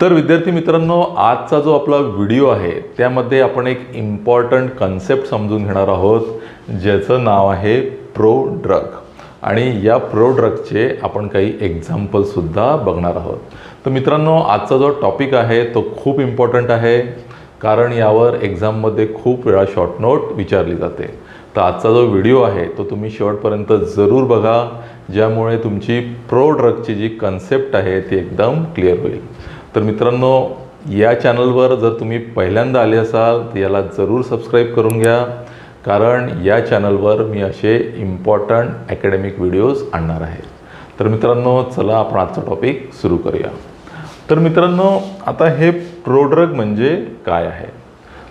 तर विद्यार्थी मित्रांनो आजचा जो आपला व्हिडिओ आहे त्यामध्ये आपण एक इम्पॉर्टंट कन्सेप्ट समजून घेणार आहोत ज्याचं नाव आहे प्रो ड्रग आणि या प्रो ड्रगचे आपण काही एक्झाम्पलसुद्धा बघणार आहोत. तर मित्रांनो आजचा जो टॉपिक आहे तो खूप इम्पॉर्टंट आहे कारण यावर एक्झाममध्ये खूप वेळा शॉर्ट नोट विचारली जाते. तर आजचा जो व्हिडिओ आहे तो तुम्ही शेवटपर्यंत जरूर बघा ज्यामुळे तुमची प्रो ड्रगची जी कन्सेप्ट आहे ती एकदम क्लिअर होईल. तर मित्रांनो या चॅनलवर जर तुम्ही पहिल्यांदा आले असाल तर याला जरूर सबस्क्राईब करून घ्या. कारण या चॅनलवर मी असे इम्पॉर्टंट अकॅडमिक व्हिडिओज आणणार आहे. तर मित्रांनो चला आपण आजचा टॉपिक सुरू करूया. तर मित्रांनो आता हे प्रोड्रग म्हणजे काय आहे?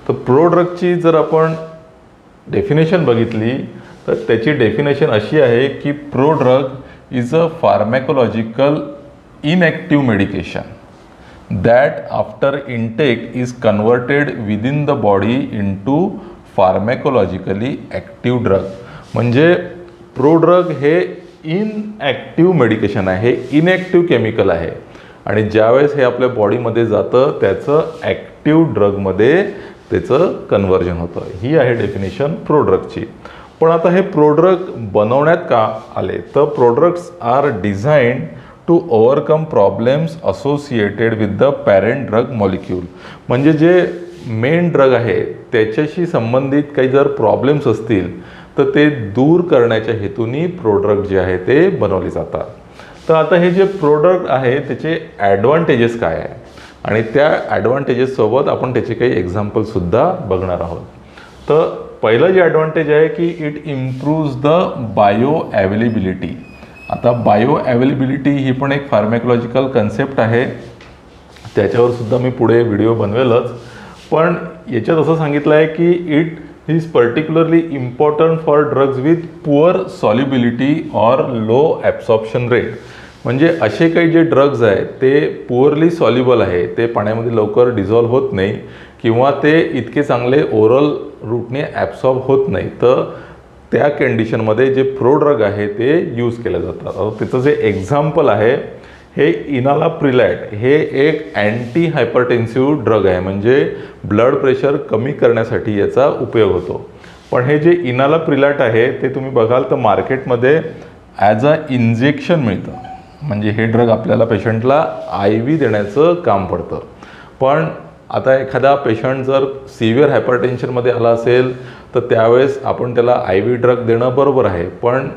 तर प्रोड्रगची जर आपण डेफिनेशन बघितली तर त्याची डेफिनेशन अशी आहे की prodrug is a pharmacological inactive medication that after intake is converted within the body into pharmacologically active drug म्हणजे प्रोड्रग हे इनॲक्टिव्ह मेडिकेशन आहे हे इनॲक्टिव्ह केमिकल आहे. आणि ज्यावेळेस हे आपल्या बॉडीमध्ये जातं त्याचं ॲक्टिव्ह ड्रगमध्ये त्याचं कन्व्हर्जन होतं. ही आहे डेफिनेशन प्रोड्रगची पण आता हे प्रोड्रग बनवण्यात का आले? तर products are designed to overcome problems associated with the parent drug molecule म्हणजे जे मेन ड्रग आहे त्याच्याशी संबंधित काही जर प्रॉब्लेम्स असतील तर ते दूर करण्याच्या हेतूने प्रोडक्ट जे आहे ते बनवले जातात. तर आता हे जे प्रोडक्ट आहे त्याचे ॲडव्हान्टेजेस काय आहे? आणि त्या ॲडव्हान्टेजेससोबत आपण त्याचे काही एक्झाम्पलसुद्धा बघणार आहोत. तर पहिलं जे ॲडव्हान्टेज आहे की it improves the bioavailability आता बायो ॲवेलेबिलिटी ही पण एक फार्मॅकोलॉजिकल कन्सेप्ट आहे. त्याच्यावर सुद्धा मी पुढे व्हिडिओ बनवेलच. पण याच्यात असं सांगितलं आहे की it is particularly important for drugs with poor solubility or low absorption rate म्हणजे असे काही जे ड्रग्ज आहेत ते पुअरली सॉल्युबल आहे ते पाण्यामध्ये लवकर डिझॉल्व होत नाही किंवा ते इतके चांगले ओरल रूटने ॲब्सॉर्ब होत नाही. तर त्या कंडिशनमध्ये जे प्रोड्रग आहे ते यूज केले जातात आता त्याचं जे एक्झाम्पल आहे हे इनाला प्रिलॅट हे एक अँटी हायपरटेन्सिव्ह ड्रग आहे. म्हणजे ब्लड प्रेशर कमी करण्यासाठी याचा उपयोग होतो. पण हे जे इनाला प्रिलॅट आहे ते तुम्ही बघाल तर मार्केटमध्ये ॲज अ इंजेक्शन मिळतं. म्हणजे हे ड्रग आपल्याला पेशंटला आय व्ही देण्याचं काम पडतं. पण आता एखादा पेशंट जर सिव्हिअर हायपरटेन्शनमध्ये आला असेल तर त्यावेळेस आपण त्याला आय व्ही ड्रग देणं बरोबर आहे. पण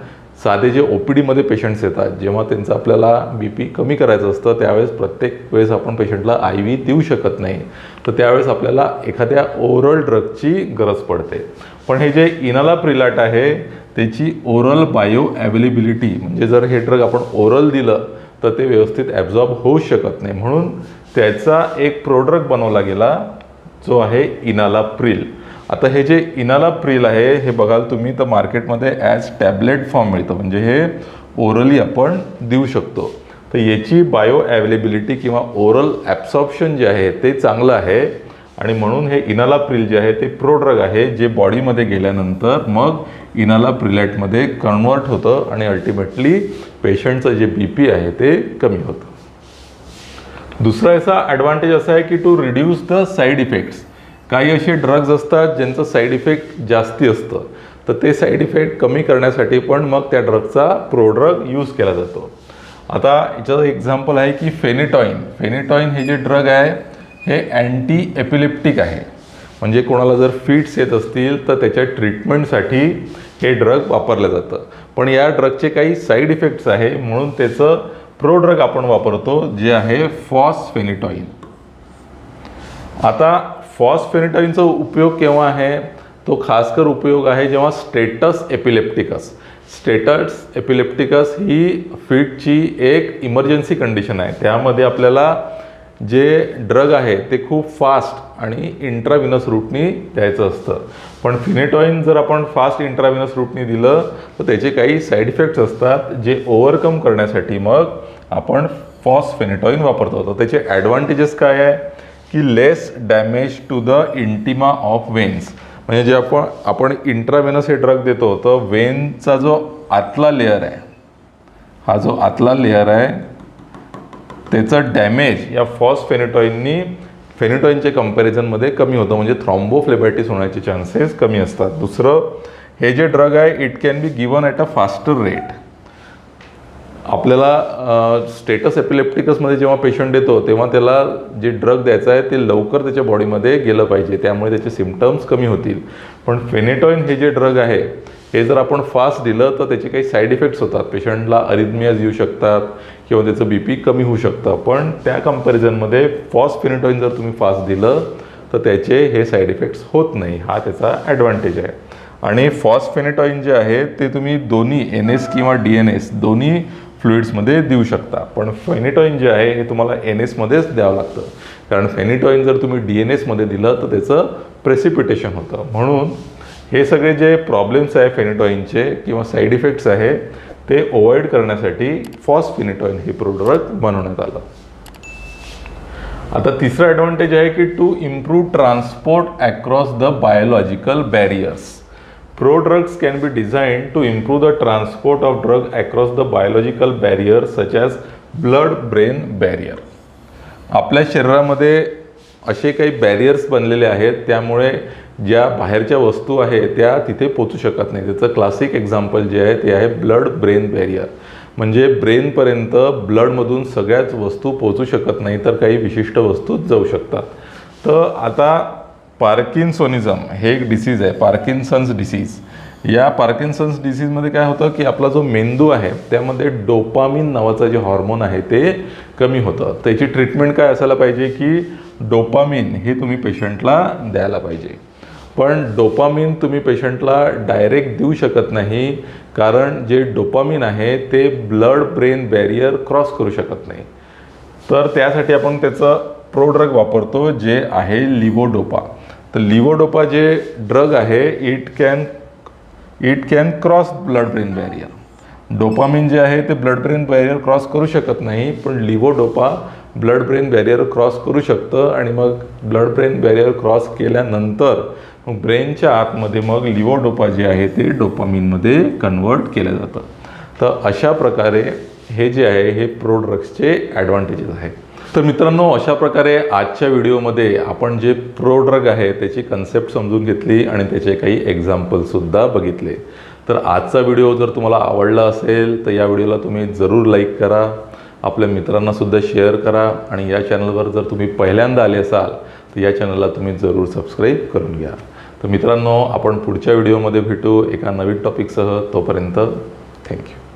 साधे जे ओ पी डीमध्ये पेशंट्स येतात जेव्हा त्यांचं आपल्याला बी पी कमी करायचं असतं त्यावेळेस प्रत्येक वेळेस आपण पेशंटला आय व्ही देऊ शकत नाही. तर त्यावेळेस आपल्याला एखाद्या ओरल ड्रगची गरज पडते. पण हे जे इनाला प्रिलाट आहे त्याची ओरल बायो ॲवेलेबिलिटी म्हणजे जर हे ड्रग आपण ओरल दिलं तर ते व्यवस्थित ॲब्झॉर्ब होऊ शकत नाही. म्हणून त्याचा एक प्रोडक्ट बनवला गेला जो आहे इनाला प्रिल. आता हे जे इनाला प्रिल आहे हे बघाल तुम्ही तर मार्केटमध्ये ॲज टॅबलेट फॉर्म मिळतं. म्हणजे हे ओरली आपण देऊ शकतो. तर याची बायो ॲवेलेबिलिटी किंवा ओरल ॲब्सॉर्प्शन जे आहे ते चांगलं आहे. आणि म्हणून हे इनाला प्रिल जे आहे ते प्रोड्रग आहे जे बॉडीमध्ये गेल्यानंतर मग इनाला प्रिलॅटमध्ये कन्वर्ट होतं आणि अल्टिमेटली पेशंटचं जे बी पी आहे ते कमी होतं. दुसरा याचा ॲडव्हान्टेज असा आहे की to reduce the side effects काही असे ड्रग्ज असतात ज्यांचं साईड इफेक्ट जास्ती असतं. तर ते साईड इफेक्ट कमी करण्यासाठी पण मग त्या ड्रगचा प्रोड्रग यूज केला जातो. आता याचं एक्झाम्पल आहे की फेनिटॉईन फेनिटॉईन हे जे ड्रग आहे हे अँटी एपिलेप्टिक आहे. म्हणजे कोणाला जर फिट्स येत असतील तर त्याच्या ट्रीटमेंटसाठी हे ड्रग वापरलं जातं. पण या ड्रगचे काही साईड इफेक्ट्स आहे म्हणून त्याचं प्रो ड्रग आपण वापरतो जे आहे फॉसफेनिटॉईन आता फॉसफेनिटॉईनचा उपयोग केव्हा आहे? तो खासकर उपयोग आहे जेव्हा स्टेटस एपिलेप्टिकस. स्टेटस एपिलेप्टिकस ही फिटची एक इमर्जन्सी कंडिशन आहे. त्यामध्ये आपल्याला जे ड्रग आहे ते खूप फास्ट आणि इंट्राविनस रूटनी द्यायचं असतं. पण फिनेटॉईन जर आपण फास्ट इंट्राव्हिनस रूटनी दिलं तर त्याचे काही साईड इफेक्ट्स असतात जे ओव्हरकम करण्यासाठी मग आपण फॉसफेनेटॉईन वापरतो. तर त्याचे ॲडव्हान्टेजेस काय आहे? की less damage to the intima of veins म्हणजे जे आपण आपण इंट्राव्हेनस हे ड्रग देतो तर वेनचा जो आतला लेअर आहे हा जो आतला लेअर आहे त्याचं डॅमेज या फॉस्फेनेटॉईननी फेनेटॉईनच्या कम्पॅरिझनमध्ये कमी होतं म्हणजे थ्रॉम्बोफ्लेबायटिस होण्याचे चान्सेस कमी असतात. दुसरं हे जे ड्रग आहे it can be given at a faster rate आपल्याला स्टेटस एपिलेप्टिकसमध्ये जेव्हा पेशंट येतो तेव्हा त्याला जे ड्रग द्यायचं आहे ते लवकर त्याच्या बॉडीमध्ये गेलं पाहिजे. त्यामुळे त्याचे सिमटम्स कमी होतील. पण फेनेटॉईन हे जे ड्रग आहे हे जर आपण फास्ट दिलं तर त्याचे काही साईड इफेक्ट्स होतात. पेशंटला अरिदमियाज येऊ शकतात किंवा त्याचं बी पी कमी होऊ शकतं. पण त्या कम्पॅरिझनमध्ये फॉस्ट फेनेटॉईन जर तुम्ही फास्ट दिलं तर त्याचे हे साईड इफेक्ट्स होत नाही. हा त्याचा ॲडव्हान्टेज आहे. आणि फॉस्फेनेटॉईन जे आहे ते तुम्ही दोन्ही एन एस किंवा डी एन एस दोन्ही फ्लुइड्समध्ये देऊ शकता. पण फेनिटॉईन जे आहे हे तुम्हाला एन एसमध्येच द्यावं लागतं. कारण फेनिटॉईन जर तुम्ही डी एन एसमध्ये दिलं तर त्याचं प्रेसिपिटेशन होतं. म्हणून हे सगळे जे प्रॉब्लेम्स आहे फेनिटॉईनचे किंवा साईड इफेक्ट्स आहे ते अवॉइड करण्यासाठी फॉस्फिनिटॉईन हे प्रोडक्ट बनवण्यात आलं. आता तिसरा ॲडव्हान्टेज आहे की to improve transport across the biological barriers prodrugs can be design to improve the transport of drug across the biological barrier such as blood brain barrier आपल्या शरीरामध्ये असे काही बॅरियर्स बनलेले आहेत त्यामुळे ज्या बाहेरच्या वस्तू आहेत त्या तिथे पोचू शकत नाही. त्याचं क्लासिक एक्झाम्पल जे आहे ते आहे ब्लड ब्रेन बॅरियर म्हणजे ब्रेनपर्यंत ब्लडमधून सगळ्याच वस्तू पोचू शकत नाही तर काही विशिष्ट वस्तू जाऊ शकतात. तर आता पार्किन्सोनिझम हे एक डिसीज आहे पार्किन्सन्स डिसीज या पार्किन्सन्स डिसीजमध्ये काय होतं की आपला जो मेंदू आहे त्यामध्ये डोपामिन नावाचं जे हॉर्मोन आहे ते कमी होतं. त्याची ट्रीटमेंट काय असायला पाहिजे की डोपामिन हे तुम्ही पेशंटला द्यायला पाहिजे. पण डोपामिन तुम्ही पेशंटला डायरेक्ट देऊ शकत नाही कारण जे डोपामिन आहे ते ब्लड ब्रेन बॅरियर क्रॉस करू शकत नाही. तर त्यासाठी आपण त्याचं प्रोड्रग वापरतो जे आहे लिव्होडोपा तर लिव्होडोपा जे ड्रग आहे it can it can cross blood brain barrier dopamine जे आहे ते ब्लड ब्रेन बॅरियर क्रॉस करू शकत नाही पण levodopa blood brain barrier cross करू शकतं आणि मग ब्लड ब्रेन बॅरियर क्रॉस केल्यानंतर मग ब्रेनच्या आतमध्ये मग लिवोडोपा जे आहे ते डोपामिनमध्ये कन्वर्ट केलं जातं. तर अशा प्रकारे हे जे आहे हे प्रोड्रग्सचे ॲडव्हान्टेजेस आहेत. तर मित्रांनो अशा प्रकारे आजच्या व्हिडिओमध्ये आपण जे प्रोड्रग आहे त्याची कन्सेप्ट समजून घेतली आणि त्याचे काही एक्झाम्पलसुद्धा बघितले. तर आजचा व्हिडिओ जर तुम्हाला आवडला असेल तर या व्हिडिओला तुम्ही जरूर लाईक करा. आपल्या मित्रांनासुद्धा शेअर करा आणि या चॅनलवर जर तुम्ही पहिल्यांदा आले असाल तर या चॅनलला तुम्ही जरूर सबस्क्राईब करून घ्या. तर मित्रांनो आपण पुढच्या व्हिडिओमध्ये भेटू एका नवीन टॉपिकसह तोपर्यंत थँक्यू